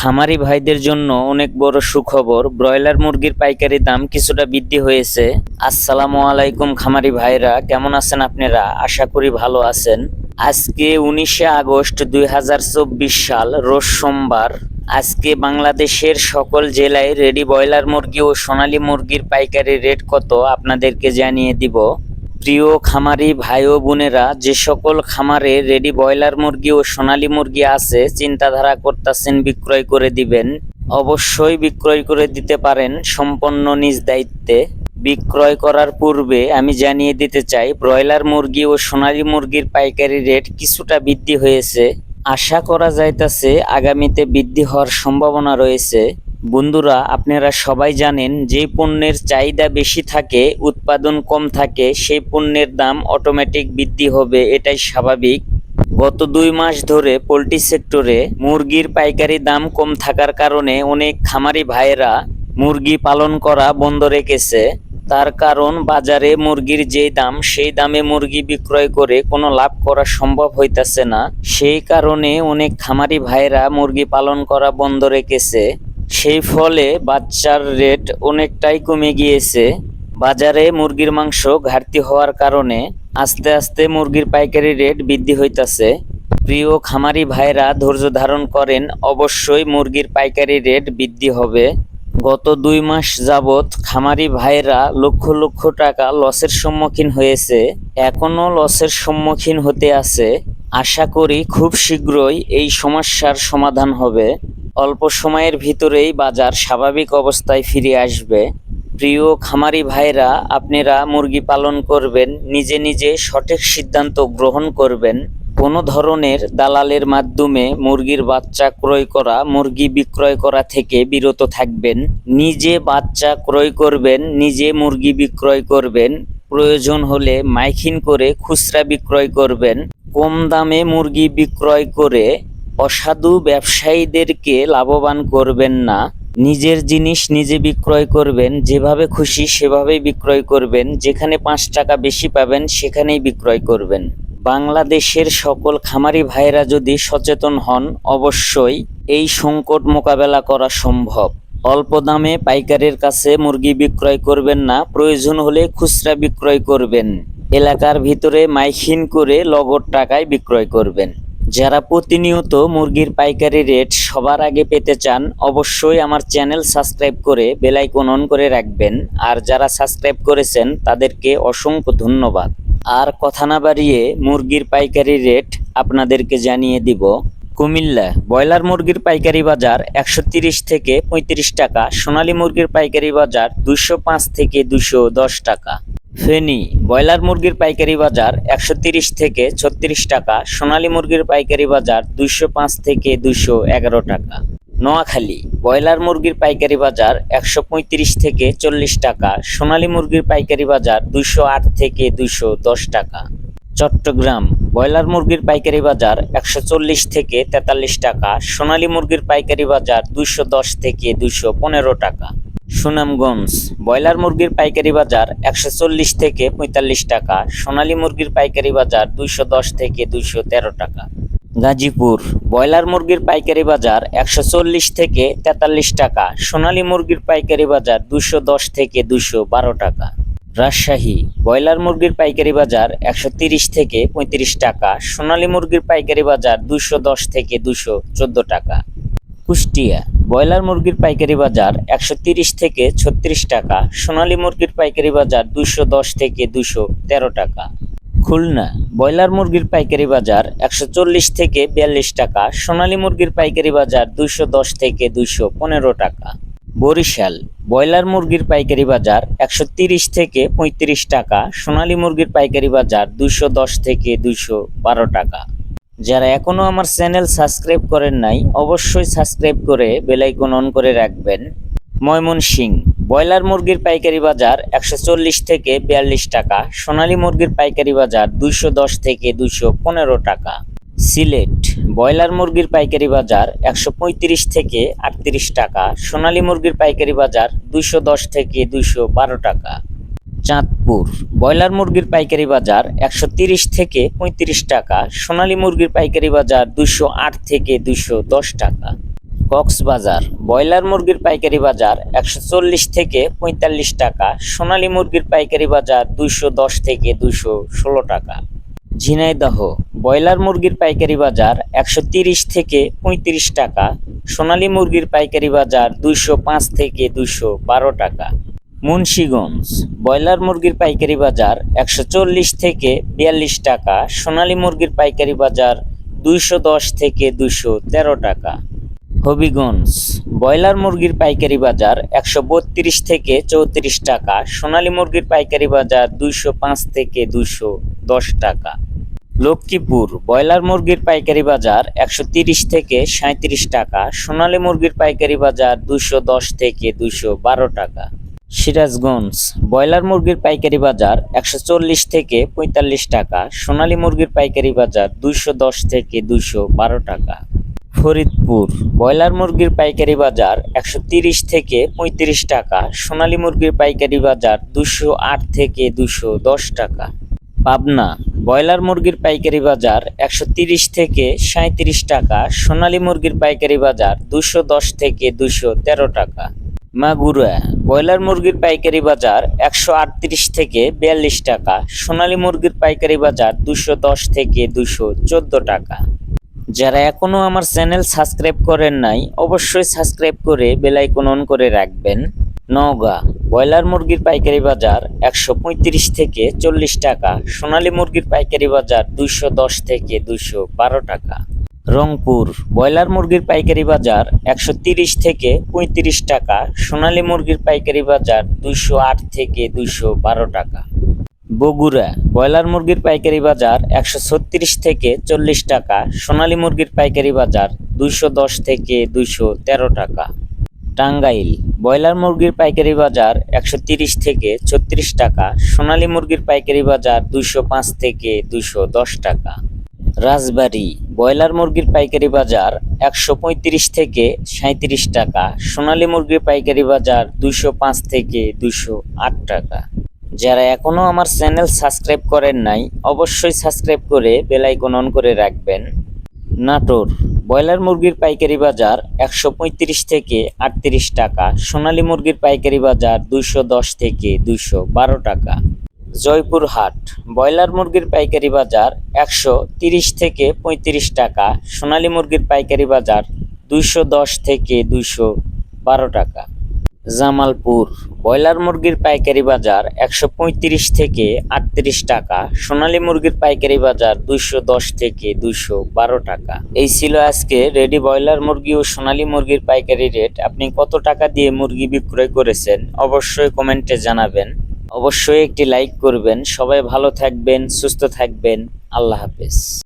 খামারি ভাইদের জন্য অনেক বড় সুখবর, ব্রয়লার মুরগির পাইকারি দাম কিছুটা বৃদ্ধি হয়েছে। আসসালামু আলাইকুম খামারি ভাইরা, কেমন আছেন আপনারা? আশা করি ভালো আছেন। আজকে উনিশে আগস্ট দুই হাজার চব্বিশ সাল, রোজ সোমবার। আজকে বাংলাদেশের সকল জেলায় রেডি ব্রয়লার মুরগি ও সোনালী মুরগির পাইকারি রেট কত আপনাদেরকে জানিয়ে দিব। প্রিয় খামারি ভাই ও বোনেরা, যে সকল খামারে রেডি ব্রয়লার মুরগি ও সোনালী মুরগি আছে, চিন্তাধারা করতেছেন বিক্রয় করে দিবেন। অবশ্যই বিক্রয় করে দিতে পারেন সম্পন্ন নিজ দায়িত্বে। বিক্রয় করার পূর্বে আমি জানিয়ে দিতে চাই, ব্রয়লার মুরগি ও সোনালী মুরগির পাইকারি রেট কিছুটা বৃদ্ধি হয়েছে। আশা করা যাইতেছে, আগামীতে বৃদ্ধি হওয়ার সম্ভাবনা রয়েছে। বন্ধুরা, আপনারা সবাই জানেন যে পণ্যের চাহিদা বেশি থাকে, উৎপাদন কম থাকে, সেই পণ্যের দাম অটোমেটিক বৃদ্ধি হবে, এটাই স্বাভাবিক। গত দুই মাস ধরে পোলট্রি সেক্টরে মুরগির পাইকারি দাম কম থাকার কারণে অনেক খামারি ভাইয়েরা মুরগি পালন করা বন্ধ রেখেছে। তার কারণ, বাজারে মুরগির যে দাম, সেই দামে মুরগি বিক্রয় করে কোনো লাভ করা সম্ভব হইতাছে না। সেই কারণে অনেক খামারি ভাইরা মুরগি পালন করা বন্ধ রেখেছে। সেই ফলে বাচ্চার রেট অনেকটাই কমে গিয়েছে। বাজারে মুরগির মাংস ঘাটতি হওয়ার কারণে আস্তে আস্তে মুরগির পাইকারি রেট বৃদ্ধি হইতাছে। প্রিয় খামারি ভাইরা ধৈর্য ধারণ করেন, অবশ্যই মুরগির পাইকারি রেট বৃদ্ধি হবে। গত দুই মাস যাবৎ খামারি ভাইরা লক্ষ লক্ষ টাকা লসের সম্মুখীন হয়েছে। এখনও লসের সম্মুখীন হতে আছে। আশা করি খুব শীঘ্রই এই সমস্যার সমাধান হবে। অল্প সময়ের ভিতরেই বাজার স্বাভাবিক অবস্থায় ফিরে আসবে। প্রিয় খামারি ভাইরা, আপনারা মুরগি পালন করবেন, নিজে নিজে সঠিক সিদ্ধান্ত গ্রহণ করবেন। কোনো ধরনের দালালের মাধ্যমে মুরগির বাচ্চা ক্রয় করা, মুরগি বিক্রয় করা থেকে বিরত থাকবেন। নিজে বাচ্চা ক্রয় করবেন, নিজে মুরগি বিক্রয় করবেন। প্রয়োজন হলে মাইখিন করে খুচরা বিক্রয় করবেন। কম দামে মুরগি বিক্রয় করে অসাধু ব্যবসায়ীদেরকে লাভবান করবেন না। নিজের জিনিস নিজে বিক্রয় করবেন, যেভাবে খুশি সেভাবেই বিক্রয় করবেন, যেখানে পাঁচ টাকা বেশি পাবেন সেখানেই বিক্রয় করবেন। বাংলাদেশের সকল খামারি ভাইরা যদি সচেতন হন, অবশ্যই এই সংকট মোকাবেলা করা সম্ভব। অল্প দামে পাইকারের কাছে মুরগি বিক্রয় করবেন না, প্রয়োজন হলে খুচরা বিক্রয় করবেন। এলাকার ভিতরে মাইখিন করে লগদ টাকায় বিক্রয় করবেন। যারা প্রতিনিয়ত মুরগির পাইকারি রেট সবার আগে পেতে চান, অবশ্যই আমার চ্যানেল সাবস্ক্রাইব করে বেলাইকন অন করে রাখবেন। আর যারা সাবস্ক্রাইব করেছেন, তাদেরকে অসংখ্য ধন্যবাদ। আর কথা না বাড়িয়ে মুরগির পাইকারি রেট আপনাদেরকে জানিয়ে দিব। কুমিল্লা, ব্রয়লার মুরগির পাইকারি বাজার একশো থেকে পঁয়ত্রিশ টাকা, সোনালী মুরগির পাইকারি বাজার দুশো থেকে দশ টাকা। ফেনী, ব্রয়লার মুরগির পাইকারি বাজার একশো থেকে ছত্রিশ টাকা, সোনালী মুরগির পাইকারি বাজার দুইশো পাঁচ থেকে দুইশো এগারো টাকা। নোয়াখালী, ব্রয়লার মুরগির পাইকারি বাজার একশো পঁয়ত্রিশ থেকে চল্লিশ টাকা, সোনালী মুরগির পাইকারি বাজার দুইশো আট থেকে দুইশো দশ টাকা। চট্টগ্রাম, ব্রয়লার মুরগির পাইকারি বাজার একশো চল্লিশ থেকে তেতাল্লিশ টাকা, সোনালী মুরগির পাইকারি বাজার দুইশো দশ থেকে দুইশো পনেরো টাকা। সুনামগঞ্জ, ব্রয়লার মুরগির পাইকারি বাজার একশো চল্লিশ থেকে পঁয়তাল্লিশ টাকা, সোনালী মুরগির পাইকারি বাজার দুইশো দশ থেকে দুইশো তেরো টাকা। গাজীপুর, ব্রয়লার মুরগির পাইকারি বাজার একশো চল্লিশ থেকে তেতাল্লিশ টাকা, সোনালী মুরগির পাইকারি বাজার দুশো দশ থেকে দুশো বারো টাকা। রাজশাহী, ব্রয়লার মুরগির পাইকারি বাজার একশো তিরিশ থেকে পঁয়ত্রিশ টাকা, সোনালী মুরগির পাইকারি বাজার দুশো দশ থেকে দুশো চোদ্দ টাকা। কুষ্টিয়া। ব্রয়লার মুরগির পাইকারি বাজার একশো থেকে ছত্রিশ টাকা। সোনালী মুরগির পাইকারি বাজার দশ থেকে দুশো টাকা। খুলনা। ব্রয়লার মুরগির পাইকারি বাজার একশো চল্লিশ থেকে বিয়াল্লিশ টাকা। সোনালী মুরগির পাইকারি বাজার দশ থেকে পনেরো টাকা। বরিশাল। ব্রয়লার মুরগির পাইকারি বাজার একশো থেকে পঁয়ত্রিশ টাকা। সোনালী মুরগির পাইকারি বাজার দশ থেকে বারো টাকা। যারা এখনও আমার চ্যানেল সাবস্ক্রাইব করেন নাই, অবশ্যই সাবস্ক্রাইব করে বেলাইকন অন করে রাখবেন। ময়মনসিং, ব্রয়লার মুরগির পাইকারি বাজার একশো চল্লিশ থেকে বিয়াল্লিশ টাকা, সোনালী মুরগির পাইকারি বাজার দুইশো দশ থেকে দুইশো পনেরো টাকা। সিলেট, ব্রয়লার মুরগির পাইকারি বাজার একশো পঁয়ত্রিশ থেকে আটত্রিশ টাকা, সোনালী মুরগির পাইকারি বাজার দুইশো দশ থেকে দুইশো বারো টাকা। চাঁদপুর। ব্রয়লার মুরগির পাইকারি বাজার একশো থেকে পঁয়ত্রিশ টাকা। সোনালী মুরগির পাইকারি বাজার আট থেকে দুশো দশ টাকা। কক্সবাজার। ব্রয়লার মুরগির পাইকারি বাজার একশো চল্লিশ থেকে পঁয়তাল্লিশ টাকা। সোনালী মুরগির পাইকারি বাজার দশ থেকে দুশো টাকা। ঝিনাইদহ। ব্রয়লার মুরগির পাইকারি বাজার একশো থেকে পঁয়ত্রিশ টাকা। সোনালী মুরগির পাইকারি বাজার দুইশো পাঁচ থেকে বারো টাকা। মুন্সীগঞ্জ, ব্রয়লার মুরগির পাইকারি বাজার একশো চল্লিশ থেকে বিয়াল্লিশ টাকা, সোনালী মুরগির পাইকারি বাজার দুইশো দশ থেকে দুইশো তেরো টাকা। হবিগঞ্জ, ব্রয়লার মুরগির পাইকারি বাজার একশো বত্রিশ থেকে চৌত্রিশ টাকা, সোনালী মুরগির পাইকারি বাজার দুইশো পাঁচ থেকে দুইশো দশ টাকা। লক্ষ্মীপুর, ব্রয়লার মুরগির পাইকারি বাজার একশো থেকে সাঁত্রিশ টাকা, সোনালী মুরগির পাইকারি বাজার দশ থেকে বারো টাকা। সিরাজগঞ্জ, ব্রয়লার মুরগির পাইকারি বাজার একশো চল্লিশ থেকে পঁয়তাল্লিশ টাকা, সোনালী মুরগির পাইকারি বাজার দুইশো দশ থেকে দুইশো বারো টাকা। ফরিদপুর, ব্রয়লার মুরগির পাইকারি বাজার একশো তিরিশ থেকে পঁয়ত্রিশ টাকা, সোনালী মুরগির পাইকারি বাজার দুশো আট থেকে দুশো দশ টাকা। পাবনা, ব্রয়লার মুরগির পাইকারি বাজার একশো তিরিশ থেকে সাঁত্রিশ টাকা, সোনালী মুরগির পাইকারি বাজার দুশো দশ থেকে দুশো তেরো টাকা। মাগুরা ব্রয়লার মুরগির পাইকারি বাজার একশো আটত্রিশ থেকে বিয়াল্লিশ টাকা, সোনালী মুরগির পাইকারি বাজার দুশো দশ থেকে দুশো টাকা। যারা এখনও আমার চ্যানেল সাবস্ক্রাইব করেন নাই, অবশ্যই সাবস্ক্রাইব করে বেল আইকন অন করে রাখবেন। নওগাঁ, ব্রয়লার মুরগির পাইকারি বাজার একশো পঁয়ত্রিশ থেকে চল্লিশ টাকা, সোনালী মুরগির পাইকারি বাজার দুইশো দশ থেকে দুইশো বারো টাকা। রংপুর। ব্রয়লার মুরগির পাইকারি বাজার একশো তিরিশ থেকে পঁয়ত্রিশ টাকা। সোনালী মুরগির পাইকারি বাজার দুইশো আট থেকে দুইশো বারো টাকা। বগুড়া। ব্রয়লার মুরগির পাইকারি বাজার একশো ছত্রিশ থেকে চল্লিশ টাকা। সোনালী মুরগির পাইকারি বাজার দুইশো দশ থেকে দুইশো তেরো টাকা। টাঙ্গাইল। ব্রয়লার মুরগির পাইকারি বাজার একশো তিরিশ থেকে ছত্রিশ টাকা। সোনালী মুরগির পাইকারি বাজার দুইশো পাঁচ থেকে দুইশো দশ টাকা। রাজবাড়ী, ব্রয়লার মুরগির পাইকারি বাজার একশো পঁয়ত্রিশ থেকে সাঁত্রিশ টাকা, সোনালী মুরগির পাইকারি বাজার দুইশো পাঁচ থেকে দুইশো আট টাকা। যারা এখনও আমার চ্যানেল সাবস্ক্রাইব করেন নাই, অবশ্যই সাবস্ক্রাইব করে বেল আইকন অন করে রাখবেন। নাটোর, ব্রয়লার মুরগির পাইকারি বাজার একশো পঁয়ত্রিশ থেকে আটত্রিশ টাকা, সোনালী মুরগির পাইকারি বাজার দুইশো দশ থেকে দুইশো বারো টাকা। জয়পুরহাট ব্রয়লার মুরগির পাইকারি বাজার একশো তিরিশ থেকে পঁয়ত্রিশ টাকা, সোনালী মুরগির পাইকারি বাজার দুইশো দশ থেকে দুইশো বারো টাকা। জামালপুর, ব্রয়লার মুরগির পাইকারি বাজার একশো পঁয়ত্রিশ থেকে আটত্রিশ টাকা, সোনালী মুরগির পাইকারি বাজার দুইশো দশ থেকে দুইশো বারো টাকা। এই ছিল আজকে রেডি ব্রয়লার মুরগি ও সোনালী মুরগির পাইকারি রেট। আপনি কত টাকা দিয়ে মুরগি বিক্রয় করেছেন? অবশ্যই কমেন্টে জানাবেন। অবশ্যই একটি লাইক করবেন। সবাই ভালো থাকবেন সুস্থ থাকবেন। আল্লাহ হাফেজ।